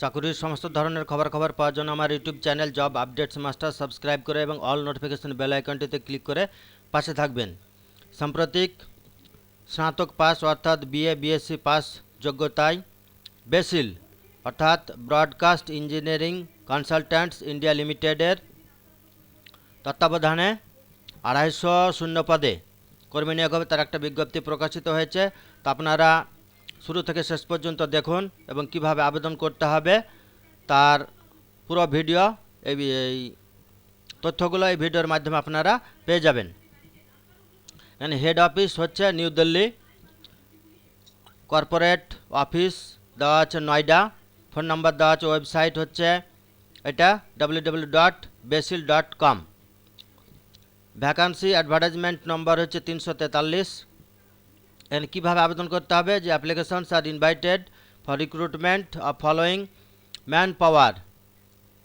চাকুরির সমস্ত ধরনের খবর খবর পাওয়ার জন্য আমার YouTube channel job updates master subscribe করে এবং অল নোটিফিকেশন বেল আইকনটিতে ক্লিক করে পাশে থাকবেন। সাম্প্রতিক স্নাতক পাস অর্থাৎ বিএ, বিএসসি পাস যোগ্যতায় বেসিল, অর্থাৎ ব্রডকাস্ট ইঞ্জিনিয়ারিং কনসালট্যান্টস ইন্ডিয়া লিমিটেডের তত্ত্বাবধানে আড়াইশো শূন্য পদে কর্মী নিয়োগ হবে, তার একটা বিজ্ঞপ্তি প্রকাশিত হয়েছে। তো আপনারা শুরু থেকে শেষ পর্যন্ত দেখুন এবং কীভাবে আবেদন করতে হবে, তার পুরো ভিডিও, এই এই তথ্যগুলো এই ভিডিওর মাধ্যমে আপনারা পেয়ে যাবেন। এখানে হেড অফিস হচ্ছে নিউ দিল্লি, কর্পোরেট অফিস দেওয়া আছে নয়ডা, ফোন নাম্বার দেওয়া আছে, ওয়েবসাইট হচ্ছে এটা W W dot BECIL dot com vacancy advertisement number হচ্ছে তিনশো তেতাল্লিশ। এখানে কীভাবে আবেদন করতে হবে? যে applications are invited for recruitment of following man power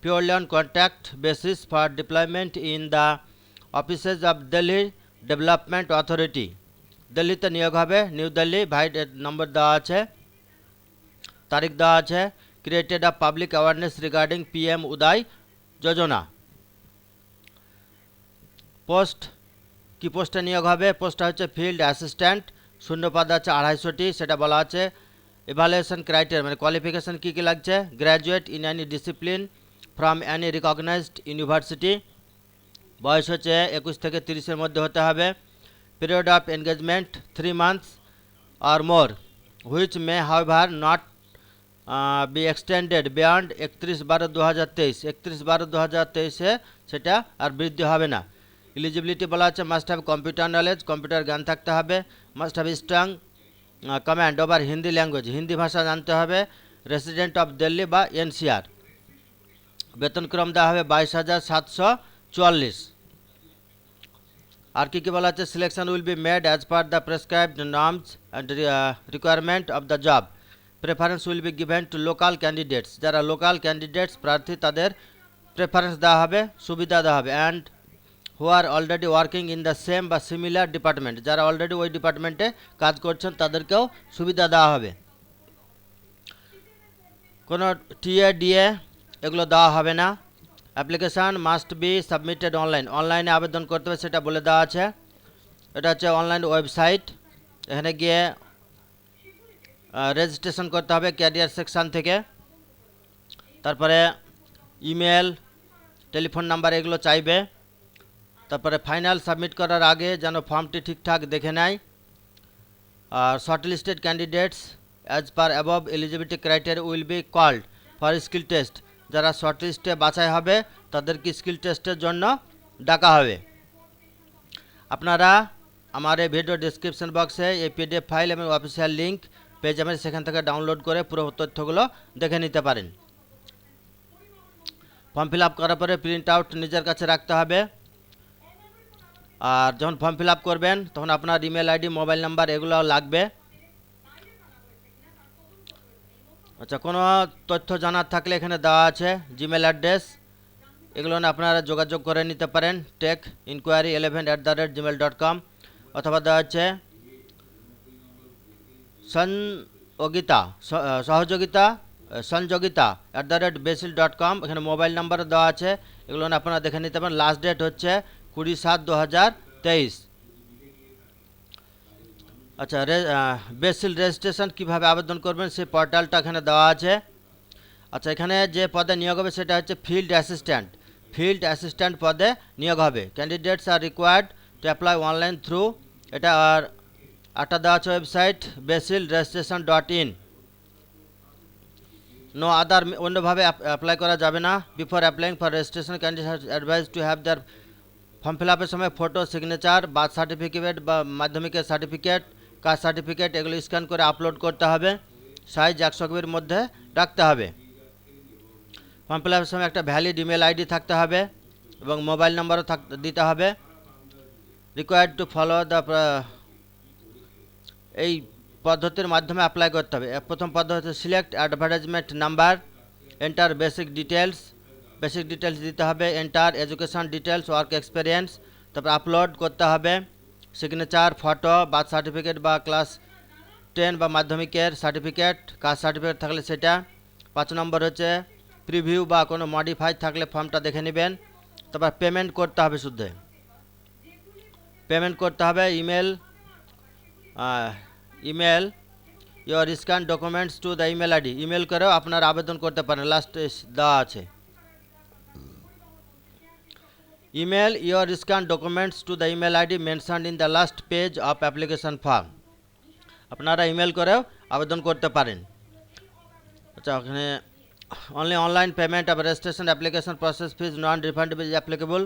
purely on contract basis for deployment in the offices of Delhi Development Authority. দিল্লিতে নিয়োগ হবে। নিউ দিল্লি ভাইট নম্বর দেওয়া আছে। তারিখ দেওয়া আছে। Created a public awareness regarding PM Uday Yojana post কি পোস্টে নিয়োগ হবে? পোস্টটা হচ্ছে ফিল্ড অ্যাসিস্ট্যান্ট শূন্য পদ আছে আড়াইশোটি, সেটা বলা আছে। এভালুয়েশন ক্রাইটেরিয়া মানে কোয়ালিফিকেশন কী কী লাগছে? Graduate in any discipline from any recognised university বয়স হচ্ছে একুশ থেকে তিরিশের মধ্যে হতে হবে। Period of engagement three months or more which may however not be extended beyond একত্রিশ বারো দু হাজার তেইশ। একত্রিশ বারো দু হাজার তেইশে সেটা আর বৃদ্ধি হবে না। এলিজিবিলিটি বলা আছে must have computer knowledge computer জ্ঞান থাকতে হবে must have strong command over Hindi language Hindi ভাষা জানতে হবে রেসিডেন্ট অফ দিল্লি বা এনসিআর বেতনক্রম দেওয়া হবে বাইশ হাজার সাতশো চুয়াল্লিশ। আর কী কী বলা আছে selection will be made as per the prescribed norms and requirement of the job preference will be given to local candidates যারা লোকাল ক্যান্ডিডেটস প্রার্থী, তাদের প্রেফারেন্স দেওয়া হবে, সুবিধা দেওয়া হবে। And who are already working in the same বা similar department যারা অলরেডি ওই ডিপার্টমেন্টে কাজ করছেন, তাদেরকেও সুবিধা দেওয়া হবে। কোনো টিএ ডিএ এগুলো দেওয়া হবে না। Application must be submitted online অনলাইনে আবেদন করতে হবে, সেটা বলে দেওয়া আছে। এটা হচ্ছে অনলাইন ওয়েবসাইট এখানে গিয়ে রেজিস্ট্রেশন করতে হবে ক্যারিয়ার সেকশান থেকে। তারপরে ইমেল টেলিফোন নাম্বার এগুলো চাইবে। তারপরে ফাইনাল সাবমিট করার আগে যেন ফর্মটি ঠিকঠাক দেখে নেয়। আর short listed candidates as per above eligibility criteria will be called for skill test যারা শর্ট লিস্টে বাছাই হবে, তাদেরকে স্কিল টেস্টের জন্য ডাকা হবে। আপনারা আমার এই ভিডিও ডিসক্রিপশন বক্সে এই পিডিএফ ফাইল এবং অফিসিয়াল লিঙ্ক পেয়ে যাবেন সেখান থেকে ডাউনলোড করে পুরো তথ্যগুলো দেখে নিতে পারেন। ফর্ম ফিল আপ করার পরে প্রিন্ট আউট নিজের কাছে রাখতে হবে। আর যখন ফর্ম ফিল করবেন, তখন আপনার ইমেল আইডি মোবাইল নাম্বার এগুলো লাগবে। আচ্ছা কোনো তথ্য জানার থাকলে এখানে দেওয়া আছে জিমেল অ্যাড্রেস এগুলো আপনারা যোগাযোগ করে নিতে পারেন tech enquiry eleven at the rate Gmail dot com অথবা দেওয়া আছে সহযোগিতা সহযোগিতা সংযোগিতা at the rate BECIL dot com এখানে মোবাইল নাম্বার দেওয়া আছে, এগুলো আপনারা দেখে নিতে পারেন। লাস্ট ডেট হচ্ছে কুড়ি সাত দু হাজার তেইশ। আচ্ছা বেসিল রেজিস্ট্রেশন কীভাবে আবেদন করবেন সেই পোর্টালটা এখানে দেওয়া আছে। আচ্ছা এখানে যে পদে নিয়োগ হবে সেটা হচ্ছে ফিল্ড অ্যাসিস্ট্যান্ট। ফিল্ড অ্যাসিস্ট্যান্ট পদে নিয়োগ হবে। Candidates are required to apply online through. এটা আর একটা দেওয়া আছে website, BECIL registration dot in. No other, অন্যভাবে অ্যাপ্লাই করা যাবে না। Before applying for registration candidate advise to have their form fill আপের সময় ফটো সিগনেচার বার্থ সার্টিফিকেট বা মাধ্যমিকের সার্টিফিকেট কাস্ট সার্টিফিকেট এগুলো স্ক্যান করে আপলোড করতে হবে সাইজ একশো কপির মধ্যে রাখতে হবে ফর্ম ফিল আপের সময় একটা ভ্যালিড ইমেল আইডি থাকতে হবে এবং মোবাইল নম্বরও থাক দিতে হবে রিকোয়ার্ড টু ফলো দ্য এই পদ্ধতির মাধ্যমে অ্যাপ্লাই করতে হবে প্রথম পদ্ধতি select advertisement number enter basic details basic details দিতে হবে enter education details work experience তারপর আপলোড করতে হবে সিগনেচার ফটো বার্থ সার্টিফিকেট বা ক্লাস টেন বা মাধ্যমিকের সার্টিফিকেট কাস্ট সার্টিফিকেট থাকলে সেটা। পাঁচ নম্বর হচ্ছে প্রিভিউ বা কোনো মডিফাই থাকলে ফর্মটা দেখে নেবেন। তারপর পেমেন্ট করতে হবে শুদ্ধ পেমেন্ট করতে হবে email email your scan documents to the email ID email করেও আপনার আবেদন করতে পারেন লাস্ট দেওয়া আছে। Email your scan documents to the email ID mention in the last page of application form আপনারা ইমেল করেও আবেদন করতে পারেন। আচ্ছা ওখানে only online payment of registration application process fees non refundable is applicable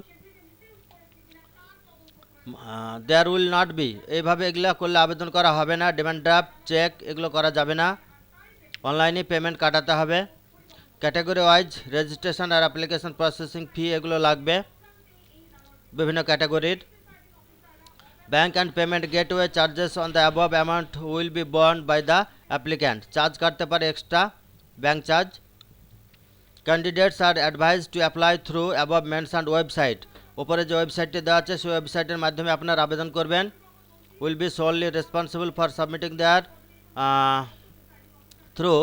there will not be এইভাবে এগুলো করলে আবেদন করা হবে না। ডিমান্ড ড্রাফট চেক এগুলো করা যাবে না। অনলাইনে পেমেন্ট কাটাতে হবে। ক্যাটাগরি ওয়াইজ রেজিস্ট্রেশন আর অ্যাপ্লিকেশন প্রসেসিং ফি এগুলো লাগবে। বিভিন্ন ক্যাটাগরির bank and payment gateway charges on the above amount will be borne by the applicant charge কাটতে পারে extra bank charge candidates are advise to apply through above mention website ওপরে যে ওয়েবসাইটটি দেওয়া আছে, সেই ওয়েবসাইটের মাধ্যমে আপনার আবেদন করবেন। Will be solely responsible for submitting their through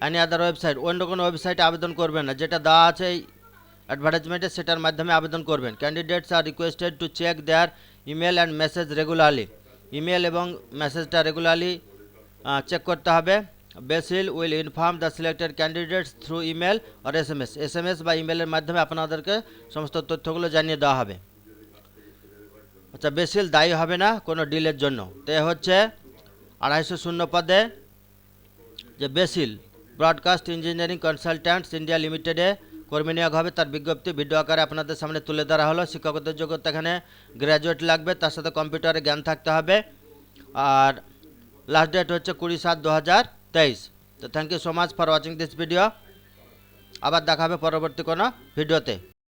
any other website অন্য কোনো ওয়েবসাইটে আবেদন করবেন না। যেটা দেওয়া আছে অ্যাডভার্টাইজমেন্টে সেটার মাধ্যমে আবেদন করবেন। Candidates are requested to check their email and message regularly email এবং মেসেজটা রেগুলারলি চেক করতে হবে। BECIL will inform the selected candidates through email or S M S S M S বা ইমেলের মাধ্যমে আপনাদেরকে সমস্ত তথ্যগুলো জানিয়ে দেওয়া হবে। আচ্ছা বেসিল দায়ী হবে না কোনো ডিলের জন্য। তো হচ্ছে আড়াইশো শূন্য পদে যে BECIL broadcast engineering consultants India লিমিটেডে কর্মী নিয়োগ হবে, তার বিজ্ঞপ্তি ভিডিও আকারে আপনাদের সামনে তুলে ধরা হলো। শিক্ষকদের যোগ্যতা এখানে গ্র্যাজুয়েট লাগবে, তার সাথে কম্পিউটারে জ্ঞান থাকতে হবে। আর লাস্ট ডেট হচ্ছে কুড়ি সাত দু হাজার তেইশ। তো thank you so much for watching this video আবার দেখা হবে পরবর্তী কোনো ভিডিওতে।